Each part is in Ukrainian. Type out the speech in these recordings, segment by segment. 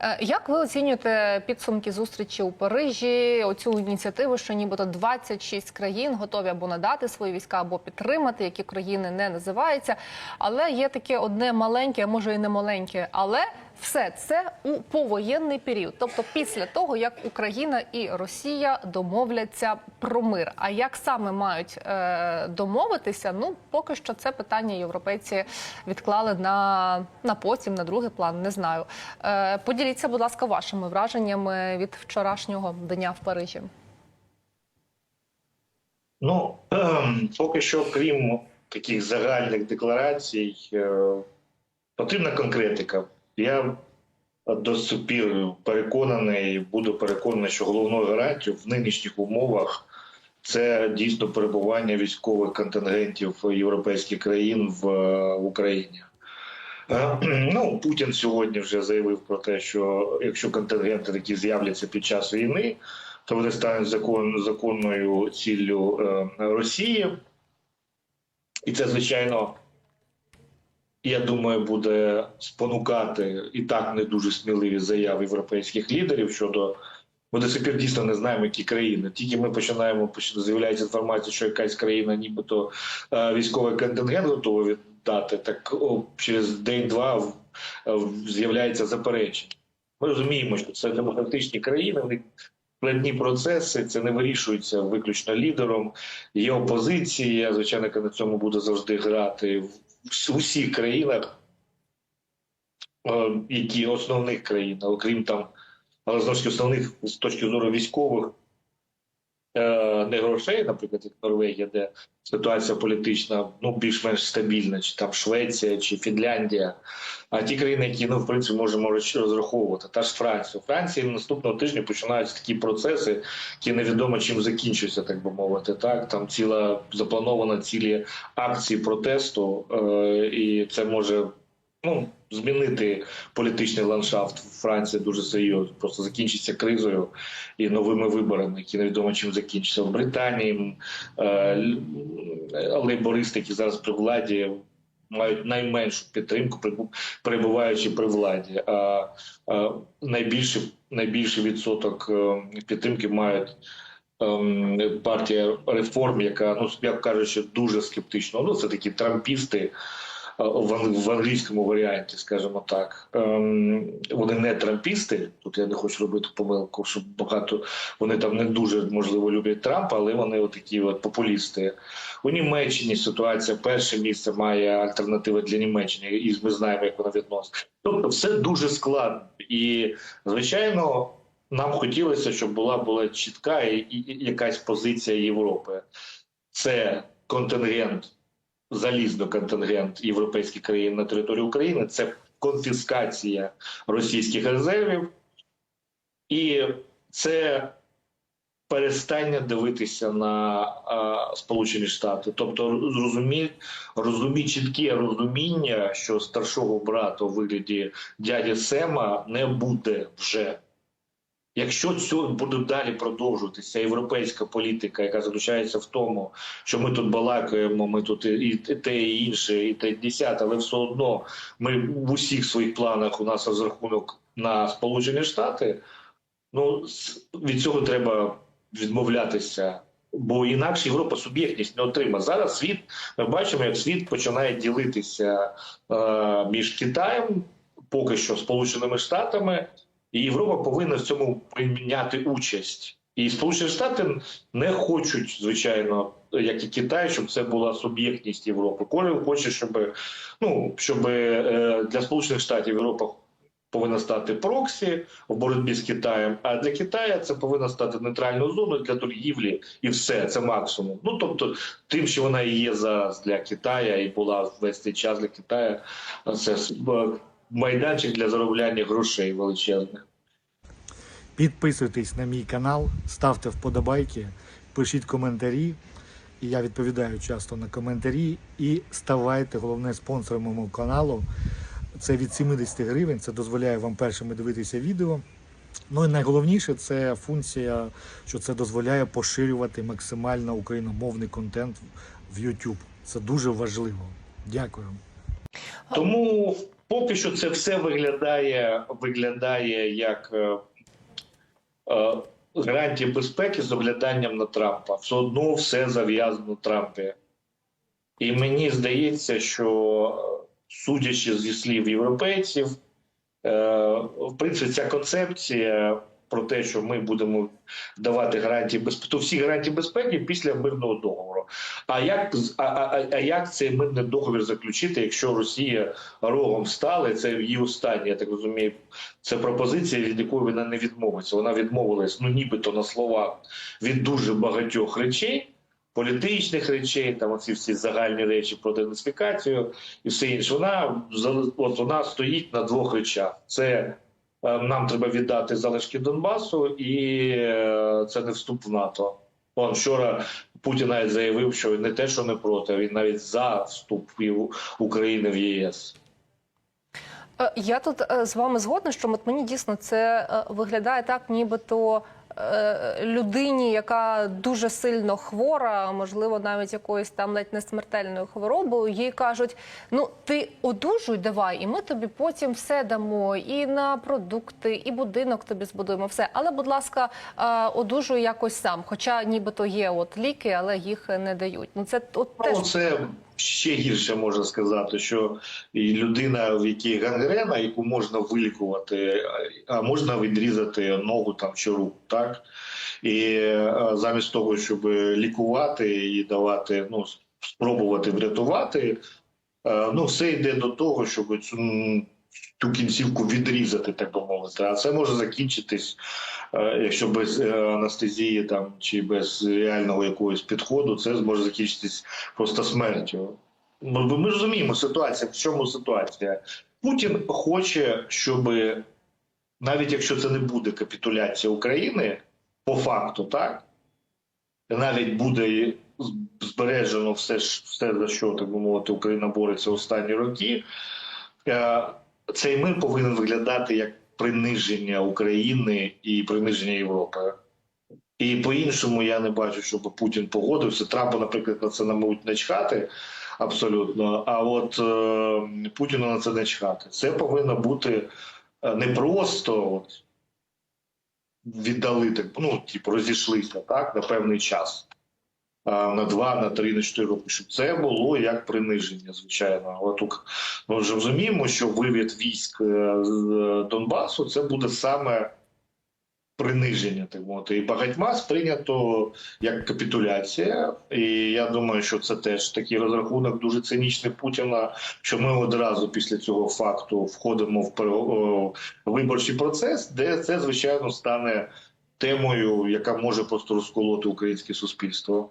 Е, Як ви оцінюєте підсумки зустрічі у Парижі? Оцю ініціативу, що нібито 26 країн готові або надати свої війська, або підтримати, які країни не називаються. Але є таке одне маленьке, а може і не маленьке, але все це у повоєнний період, тобто після того, як Україна і Росія домовляться про мир. А як саме мають е, домовитися? Ну поки що це питання європейці відклали на, на потім, на другий план. Не знаю. Е, поділіться, будь ласка, вашими враженнями від вчорашнього дня в Парижі. Ну поки що, крім таких загальних декларацій, е, потрібна конкретика. Я до сих пір переконаний, буду переконаний, що головною гарантією в нинішніх умовах це дійсно перебування військових контингентів європейських країн в, е, в Україні. Е, Ну, Путін сьогодні вже заявив про те, що якщо контингенти такі з'являться під час війни, то вони стануть закон, законною ціллю е, Росії. І це, звичайно, я думаю, буде спонукати і так не дуже сміливі заяви європейських лідерів щодо. Ми до сих пір дійсно не знаємо, які країни. Тільки ми починаємо поч- з'являється інформація, що якась країна, нібито е, військовий контингент готова віддати, так о, через день-два в- в- з'являється заперечення. Ми розуміємо, що це демократичні країни, в складні процеси, це не вирішується виключно лідером. Є опозиція, звичайно, яка на цьому буде завжди грати в усіх країнах, е, які основних країн, окрім там, але знову основних з точки зору військових. Е, Не грошей, наприклад, як Норвегія, де ситуація політична ну більш-менш стабільна, чи там Швеція чи Фінляндія, а ті країни, які ну в принципі може розраховувати, та ж Франція. У Франції наступного тижня починаються такі процеси, які невідомо чим закінчуються, так би мовити. Так там ціла запланована цілі акції протесту, е, і це може ну змінити політичний ландшафт в Франції дуже серйозно. Просто закінчиться кризою і новими виборами, які невідомо чим закінчаться в Британії. Е, лейбористи, які зараз при владі. Мають найменшу підтримку, перебуваючи при владі. А, найбільший, найбільший відсоток е, підтримки мають ем, партія реформ, яка ну як кажучи, дуже скептично. Ну це такі трампісти е, в, ан- в англійському варіанті, скажімо так. Ем, вони не трампісти. Тут я не хочу робити помилку, що багато вони там не дуже можливо люблять Трампа, але вони отакі от популісти. У Німеччині ситуація перше місце має альтернатива для Німеччини, і ми знаємо, як вона відноситься. Тобто, все дуже складно і звичайно. Нам хотілося, щоб була була чітка і, і, і якась позиція Європи. Це контингент, залізно контингент європейських країн на території України. Це конфіскація російських резервів, і це перестання дивитися на а, Сполучені Штати, тобто зрозумі, розумі чітке розуміння, що старшого брата у вигляді дяді Сема не буде вже. Якщо це буде далі продовжуватися європейська політика, яка заключається в тому, що ми тут балакаємо, ми тут і, і те, і інше, і те десяте, але все одно ми в усіх своїх планах у нас розрахунок на Сполучені Штати. Ну від цього треба відмовлятися, бо інакше Європа суб'єктність не отримає. Зараз світ ми бачимо, як світ починає ділитися е, між Китаєм, поки що Сполученими Штатами. І Європа повинна в цьому прийняти участь. І Сполучені Штати не хочуть, звичайно, як і Китай, щоб це була суб'єктність Європи. Кожен хоче, щоб ну щоб е, для Сполучених Штатів Європа повинна стати проксі в боротьбі з Китаєм. А для Китаю це повинна стати нейтральною зоною для торгівлі, і все це максимум. Ну тобто, тим, що вона і є зараз для Китаю, і була весь цей час для Китаю, це е, майданчик для заробляння грошей величезних. Підписуйтесь на мій канал, ставте вподобайки, пишіть коментарі. Я відповідаю часто на коментарі. І ставайте головне спонсором мого каналу. Це від 70 гривень. Це дозволяє вам першими дивитися відео. Ну і найголовніше це функція, що це дозволяє поширювати максимально україномовний контент в YouTube. Це дуже важливо. Дякую. Тому поки що це все виглядає, виглядає як е, е, безпеки з огляданням на Трампа. Все одно все зав'язано Трампі. І мені здається, що судячи зі слів європейців, е, в принципі, ця концепція про те, що ми будемо давати гарантії безпеки, то всі гарантії безпеки після мирного договору. А як а, а, а як цей мирний договір заключити, якщо Росія рогом стала, це її остання, я так розумію, це пропозиція, від якої вона не відмовиться. Вона відмовилась, ну нібито на словах від дуже багатьох речей. Політичних речей, там оці всі загальні речі про денацифікацію і все інше. Вона от вона стоїть на двох речах: це нам треба віддати залишки Донбасу, і е, це не вступ в НАТО. Он вчора Путін навіть заявив, що не те, що не проти, він навіть за вступ України в ЄС. Е, Я тут е, з вами згодна, що мені дійсно це е, виглядає так, нібито е, людині, яка дуже сильно хвора, можливо, навіть якоюсь там ледь не смертельною хворобою, їй кажуть: ну ти одужуй, давай, і ми тобі потім все дамо, і на продукти, і будинок тобі збудуємо, все. Але, будь ласка, е, одужуй якось сам. Хоча нібито є от ліки, але їх не дають. Ну це от теж Ну, це ще гірше можна сказати, що людина, в якій гангрена, яку можна вилікувати, а можна відрізати ногу там чи руку, так? І замість того, щоб лікувати і давати, ну спробувати врятувати, ну все йде до того, щоб цю ту кінцівку відрізати, так би мовити. А це може закінчитись, е, якщо без е, анестезії там чи без реального якогось підходу, це може закінчитись просто смертю. Ми, ми розуміємо ситуацію. В чому ситуація? Путін хоче, щоб навіть якщо це не буде капітуляція України, по факту, так навіть буде збережено все, все за що так би мовити, Україна бореться останні роки. Цей мир повинен виглядати як приниження України і приниження Європи. І по-іншому я не бачу, щоб Путін погодився. Трампу, наприклад, на це мабуть не чхати абсолютно. А от е, Путіну на це не чхати. Це повинно бути е, не просто от, віддали так, ну, типу, розійшлися так на певний час. На два, на три, на чотири роки, щоб це було як приниження, звичайно. Але тут ми вже розуміємо, що вивід військ е, з е, Донбасу це буде саме приниження, так мовити. І багатьма сприйнято як капітуляція. І я думаю, що це теж такий розрахунок дуже цинічний Путіна, що ми одразу після цього факту входимо в виборчий процес, де це, звичайно, стане темою, яка може просто розколоти українське суспільство.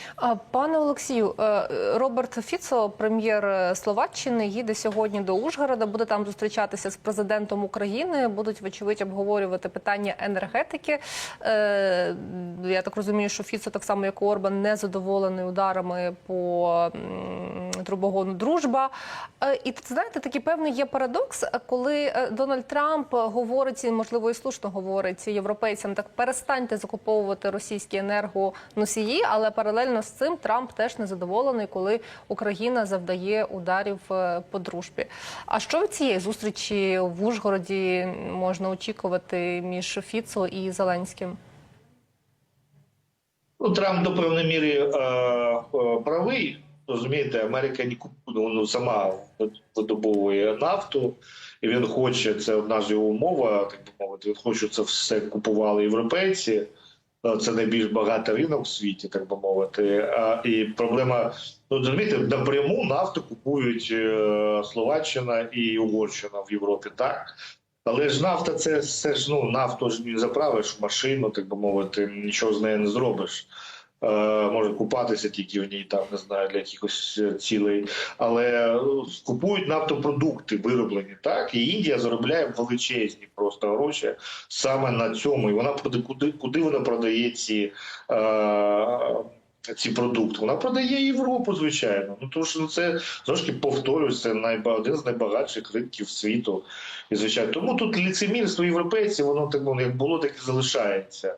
Пане Олексію, е, Роберт Фіцо, прем'єр Словаччини, їде сьогодні до Ужгорода. Буде там зустрічатися з президентом України. Будуть вочевидь обговорювати питання енергетики. Е, Я так розумію, що Фіцо, так само як Орбан, не задоволений ударами по трубогону дружба. Е, І знаєте, такий певний є парадокс, коли е, Дональд Трамп говорить, можливо, і слушно говорить європейцям, так перестаньте закуповувати російські енергоносії, але паралельно з цим Трамп теж незадоволений, коли Україна завдає ударів е, по дружбі. А що від цієї зустрічі в Ужгороді можна очікувати між Фіцо і Зеленським? Ну, Трамп до певної міри е, е, правий. Розумієте, Америка ну, сама видобовує нафту, і він хоче, це одна з його умова, так би мовити, він хоче, це все купували європейці. Е, Це найбільш багатий ринок в світі, так би мовити. І проблема, ну розумієте, напряму нафту купують е, Словаччина і Угорщина в Європі, так? Але ж нафта це все ж ну нафту ж не заправиш в машину, так би мовити, нічого з нею не зробиш. Е, може купатися тільки в ній, там не знаю, для якихось е, цілей. Але е, купують нафтопродукти вироблені, так і Індія заробляє величезні просто гроші саме на цьому. І вона куди, куди вона продає ці. Е, ці продукти вона продає Європу, звичайно. Ну тому що ну, це трошки повторюється найба один з найбагатших ринків світу. І звичайно, тому тут ліцемірство європейців, воно так ну, як було, так і залишається.